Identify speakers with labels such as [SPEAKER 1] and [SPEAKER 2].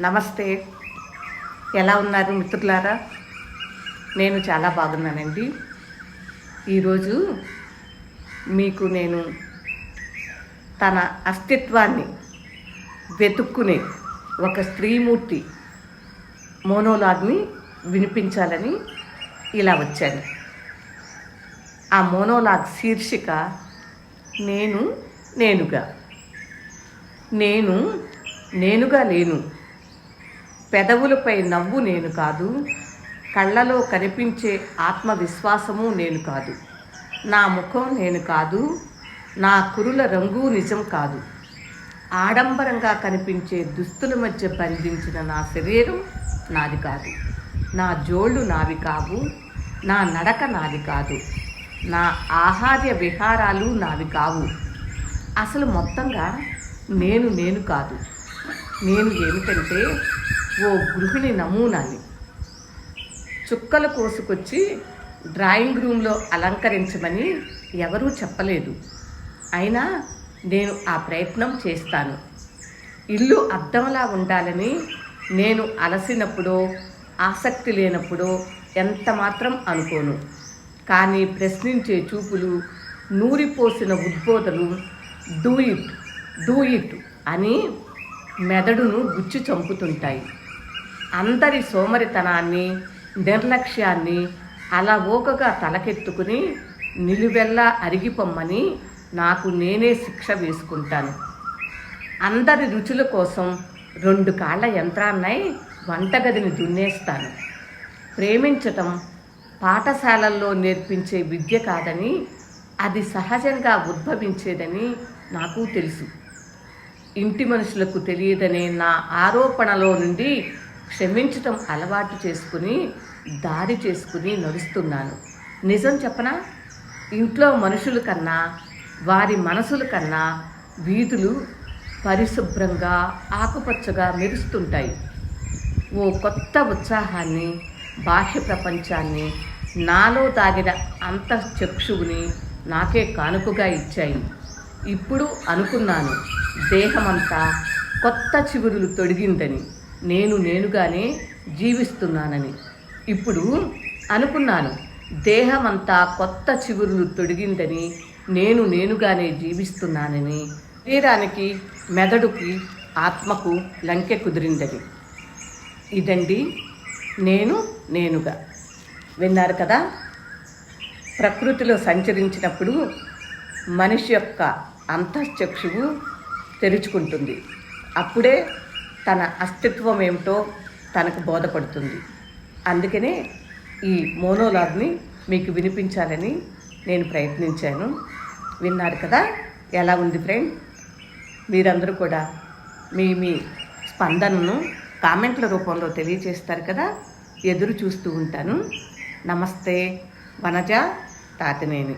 [SPEAKER 1] నమస్తే. ఎలా ఉన్నారు మిత్రులారా? నేను చాలా బాగున్నానండి. ఈరోజు మీకు నేను తన అస్తిత్వాన్ని వెతుక్కునే ఒక స్త్రీమూర్తి మోనోలాగ్ని వినిపించాలని ఇలా వచ్చాను. ఆ మోనోలాగ్ శీర్షిక నేను నేనుగా. నేను నేనుగా లేను. పెదవులపై నవ్వు నేను కాదు కళ్ళలో కనిపించే ఆత్మవిశ్వాసము నేను కాదు. నా ముఖం నేను కాదు నా కురుల రంగు నిజం కాదు. ఆడంబరంగా కనిపించే దుస్తుల మధ్య బంధించిన నా శరీరం నాది కాదు. నా జోళ్ళు నావి కావు నా నడక నాది కాదు. నా ఆహార్య విహారాలు నావి కావు. అసలు మొత్తంగా నేను నేను కాదు. నేను ఏమిటంటే ఓ గృహిణి నమూనాని చుక్కలు కోసుకొచ్చి డ్రాయింగ్ రూమ్లో అలంకరించమని ఎవరూ చెప్పలేదు. అయినా నేను ఆ ప్రయత్నం చేస్తాను. ఇల్లు అద్దంలా ఉండాలని నేను అలసినప్పుడో ఆసక్తి లేనప్పుడో ఎంత మాత్రం అనుకోను. కానీ ప్రశ్నించే చూపులు నూరిపోసిన ఉద్బోధలు డూ ఇట్ డూ ఇట్ అని మెదడును గుచ్చి చంపుతుంటాయి. అందరి సోమరితనాన్ని నిర్లక్ష్యాన్ని అలవోకగా తలకెత్తుకుని నిలువెల్లా అరిగిపోమ్మని నాకు నేనే శిక్ష వేసుకుంటాను. అందరి రుచుల కోసం రెండు కాళ్ళ యంత్రాన్నై వంటగదిని దున్నేస్తాను. ప్రేమించటం పాఠశాలల్లో నేర్పించే విద్య కాదని అది సహజంగా ఉద్భవించేదని నాకు తెలుసు. ఇంటి మనుషులకు తెలియదనే నా ఆరోపణలో నుండి క్షమించటం అలవాటు చేసుకుని దారి చేసుకుని నడుస్తున్నాను. నిజం చెప్పనా? ఇంట్లో మనుషుల కన్నా వారి మనసుల కన్నా వీధులు పరిశుభ్రంగా ఆకుపచ్చగా మెరుస్తుంటాయి. ఓ కొత్త ఉత్సాహాన్ని బాహ్య ప్రపంచాన్ని నాలో దాగిన అంతఃచక్షువుని నాకే కానుకగా ఇచ్చాయి. ఇప్పుడు అనుకున్నాను దేహమంతా కొత్త చిగురులు తొడిగిందని. నేను నేనుగానే జీవిస్తున్నానని. ఇప్పుడు అనుకున్నాను. దేహమంతా కొత్త చిగురులు తొడిగిందని నేను నేనుగానే జీవిస్తున్నానని. శరీరానికి మెదడుకి ఆత్మకు లంకె కుదిరిందని. ఇదండి నేను నేనుగా. విన్నారు కదా? ప్రకృతిలో సంచరించినప్పుడు మనిషి యొక్క అంతఃచక్షువు తెరుచుకుంటుంది అప్పుడే తన అస్తిత్వం ఏమిటో తనకు బోధపడుతుంది. అందుకనే ఈ మోనోలాగ్ని మీకు వినిపించాలని నేను ప్రయత్నించాను. విన్నారు కదా? ఎలా ఉంది ఫ్రెండ్? మీరందరూ కూడా మీ మీ స్పందనను కామెంట్ల రూపంలో తెలియజేస్తారు కదా? ఎదురు చూస్తూ ఉంటాను. నమస్తే వనజ తాతినేని.